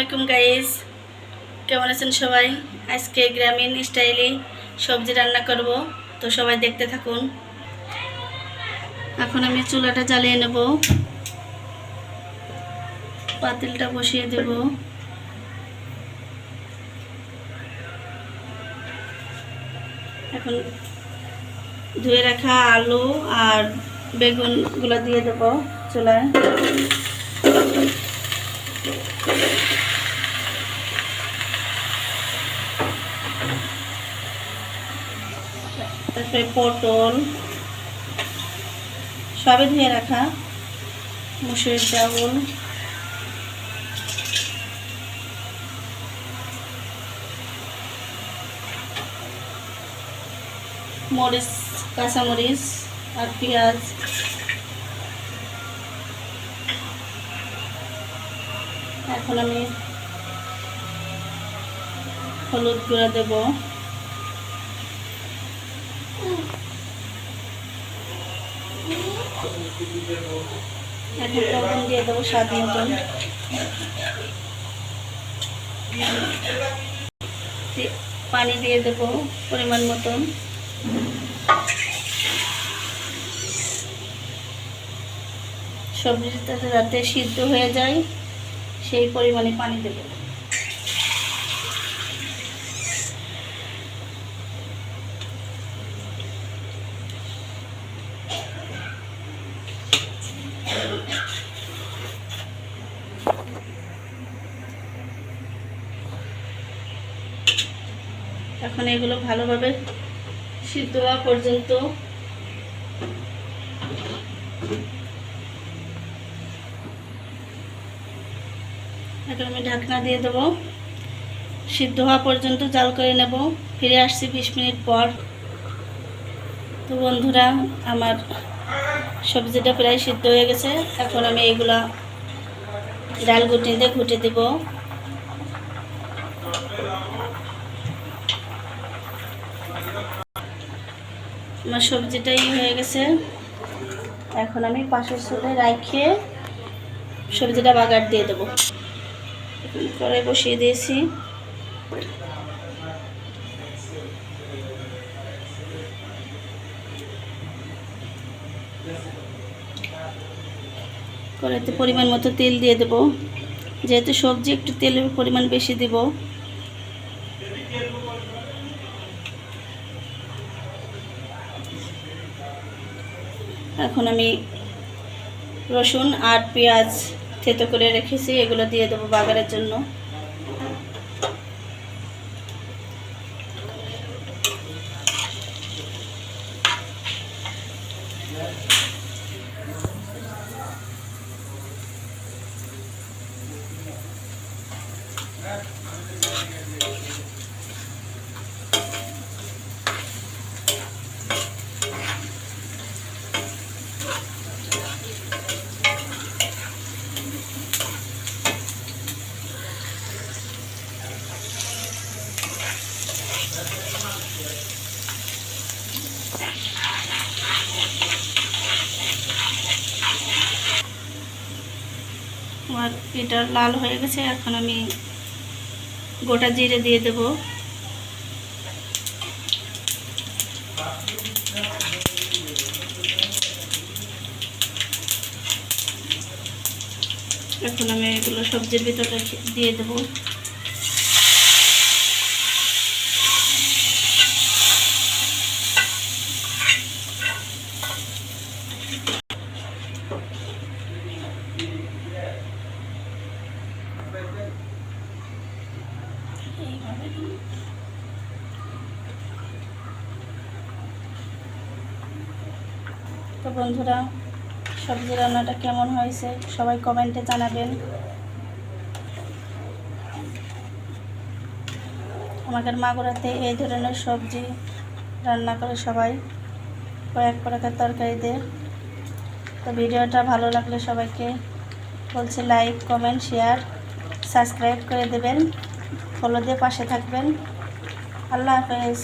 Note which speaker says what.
Speaker 1: আলাইকুম গাইস কেমন আছেন সবাই? আজকে গ্রামীণ স্টাইলে সবজি রান্না করব, তো সবাই দেখতে থাকুন। এখন আমি চুলাটা জ্বালিয়ে নেব। পাতিলটা বসিয়ে দেব। এখন ধুয়ে রাখা আলু আর বেগুনগুলো দিয়ে দেবো চুলায়। তারপরে পটল, সবই ধুয়ে রাখা। মুসুরির চাউল মরিচ, কাঁচামরিচ আর পেঁয়াজ। এখন আমি হলুদ গুঁড়া দেব। এখন দিয়ে দেবো স্বাদ মতন পানি দিয়ে দেবো পরিমাণ মতন। সবজিটা যাতে সিদ্ধ হয়ে যায়, সেই পরিমাণে পানি দেবো। এখন এগুলো ভালোভাবে সিদ্ধ হওয়া পর্যন্ত। এখন আমি ঢাকনা দিয়ে দেবো। সিদ্ধ হওয়া পর্যন্ত জাল করে নেব। ফিরে আসছি বিশ মিনিট পর। তো বন্ধুরা, আমার সবজিটা প্রায় সিদ্ধ হয়ে গেছে। এখন আমি এইগুলা ডাল গুটিতে ঘুটে দেব। আমার সবজিটাই হয়ে গেছে। এখন আমি পাশের চুলে রাখিয়ে সবজিটা বাগার দিয়ে দেবো। কড়াই বসিয়ে দিয়েছি। কড়াইতে পরিমাণ মতো তেল দিয়ে দেবো। যেহেতু সবজি একটু তেলের পরিমাণ বেশি দিব এখন আমি রসুন আর পেঁয়াজ থেতো করে রেখেছি এগুলো দিয়ে দেবো বাগারের জন্য। আমার এটা লাল হয়ে গেছে, এখন আমি গোটা জিরে দিয়ে দেব। এখন আমি এগুলো সবজির ভিতরে দিয়ে দেবো। তো বন্ধুরা, সবজি রান্নাটা কেমন হয়েছে? সবাই কমেন্টে জানাবেন। আমাদের মাগুরাতে এই ধরনের সবজি রান্না করে সবাই, কয়েক প্রকার তরকারি দিয়ে তো ভিডিওটা ভালো লাগলে সবাইকে বলছে লাইক কমেন্ট শেয়ার সাবস্ক্রাইব করে দেবেন ফলো দিয়ে পাশে থাকবেন। আল্লাহ হাফেজ।